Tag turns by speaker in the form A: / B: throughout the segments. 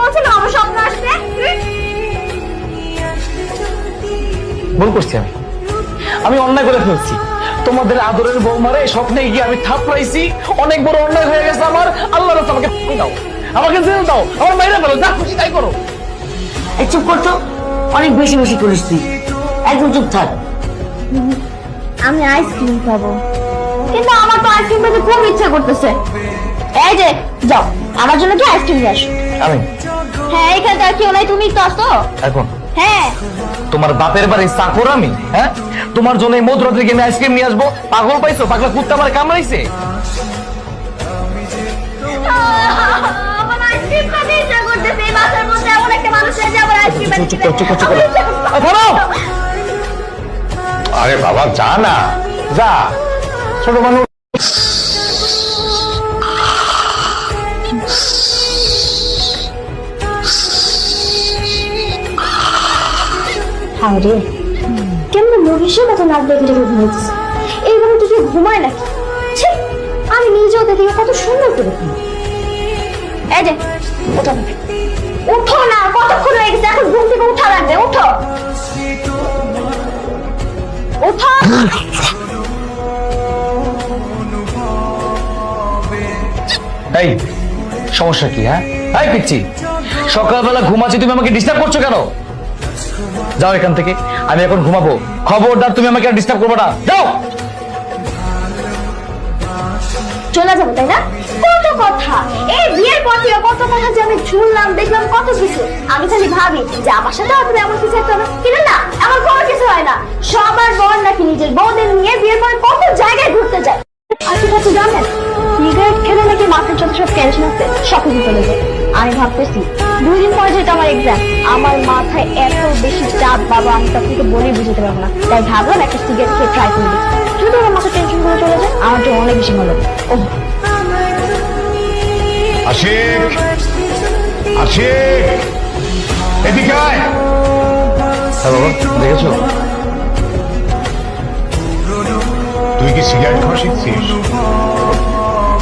A: বলছিল আমার স্বপ্ন আসছে
B: ভুল করছি আমি। আমি অন্যায় করে ফেলছি। তোমাদের আদরের বৌমারে স্বপ্নে গিয়ে আমি থাপড়াইছি অনেক বড় অন্যায় হয়ে গেছে আমার। আল্লাহ রাস্তা আমাকে দাও। আমাকে জেল দাও। আমার মাইরে ফেলো। যা খুশি তাই করো।
C: এই চুপ করতো অনেক বেশি বেশি করিস তুই। একদম চুপ থাক।
A: আমি আইসক্রিম খাব। কিন্তু আমার তো আইসক্রিম খেতে খুব ইচ্ছা করতেছে। এই যে যাও। আমার জন্য কি আইসক্রিম নিয়ে আসো।
B: আমি
A: হ্যাঁ এখানে আর কেউ নাই তুমি তো আসো
B: এখন
A: হ্যাঁ
B: তোমার বাপের চাকর আমি হ্যাঁ তোমার জন্য এই মধুরা থেকে আমি আইসক্রিম নিয়ে আসব পাগল পাইছো পাগলা কুত্তা আমার কামড়াইছে! আরে বাবা যা না যা ছোট মানুষ
A: হায় রে কেমন মহিষের মতো নাক দেখে দেখে ঘুমাইতেছে এইভাবে তুই ঘুমায় নাকি? আমি নিজেও দেখি কত সুন্দর করে এই যে উঠো না। কতক্ষণ হয়ে গেছে? এখন ঘুম থেকে উঠা লাগবে উঠো উঠো
B: এই, সমস্যা কি হ্যাঁ? এই পিচ্ছি, সকালবেলা ঘুমাচ্ছি, তুমি আমাকে ডিস্টার্ব করছ কেন? যাও এখান থেকে, আমি এখন ঘুমাবো। খবরদার, তুমি আমাকে আর ডিস্টার্ব করবে না। যাও!
A: সব কিছু আমি ভাবতেছি দুই দিন পর যেটা আমার এক্সাম আমার মাথায় এত বেশি চাপ বাবা আমি তখন তো বলেই বুঝতে পারব না। তাই ভাবলাম একটা সিগারেট খেয়ে ট্রাই করে দেখি। যদি আমার মাথার টেনশন করে চলে যায় আমার জন্য অনেক বেশি ভালো হবে ওহ।
D: আশিক আশিক এদিকে আয়।
B: হ্যাঁ বাবা দেখেছ?
D: তুই কি সিগারেট খাওয়া শিখছিস?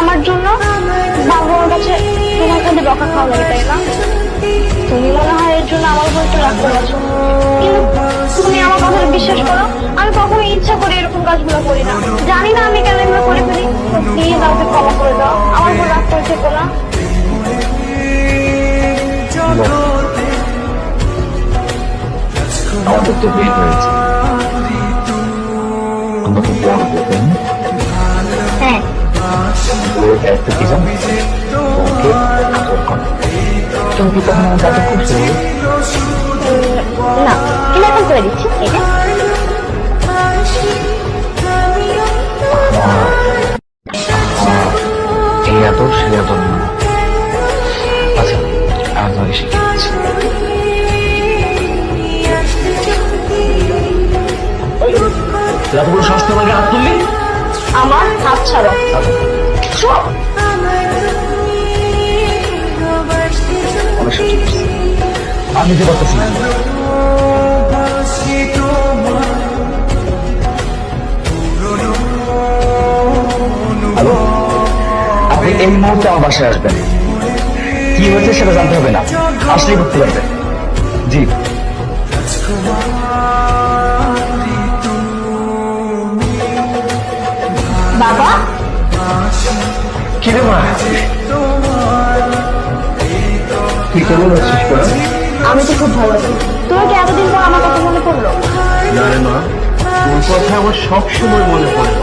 B: আমার
A: জন্য বাবার কাছে তোমার কাছে বকা খাওয়া লাগে, তাই না? তুমি মনে হয় এর জন্য আমার উপর একটু রাগ কিন্তু তুমি আমার কথা বিশ্বাস করো, আমি কখনো ইচ্ছা করে এরকম কাজগুলো করি না। জানি না আমি কেন এগুলো করে ফেলি। প্লিজ আমাকে ক্ষমা করে দাও। আমার উপর রাগ করে থেকো না
B: আমাদের তো বিয়ে হয়েছে। খুব বড় ওর দায়িত্ব কি জানো ওকে আদর করা। তুমি কি কখনো আমার দাদা করছ
A: না কিন্তু এখন করে দিচ্ছি এটা
B: এই আদর সেই আদর না আচ্ছা আমি তোমাকে শিখিয়ে দিচ্ছি তোমাকে
A: আমার হাত ছাড়ো।
B: আমি দিতে পারতেছি আপনি এই মুহূর্তে আমার বাসায় আসবেন। কি হয়েছে সেটা জানতে হবে না। আসলেই করতে পারবেন। জি। কি মা? তুই কেমন আছিস
A: আমি তো খুব ভালো আছি। তোমার কি এতদিন পর আমার কথা মনে পড়ল?
E: না রে মা তোর কথা আমার সব সময় মনে পড়ে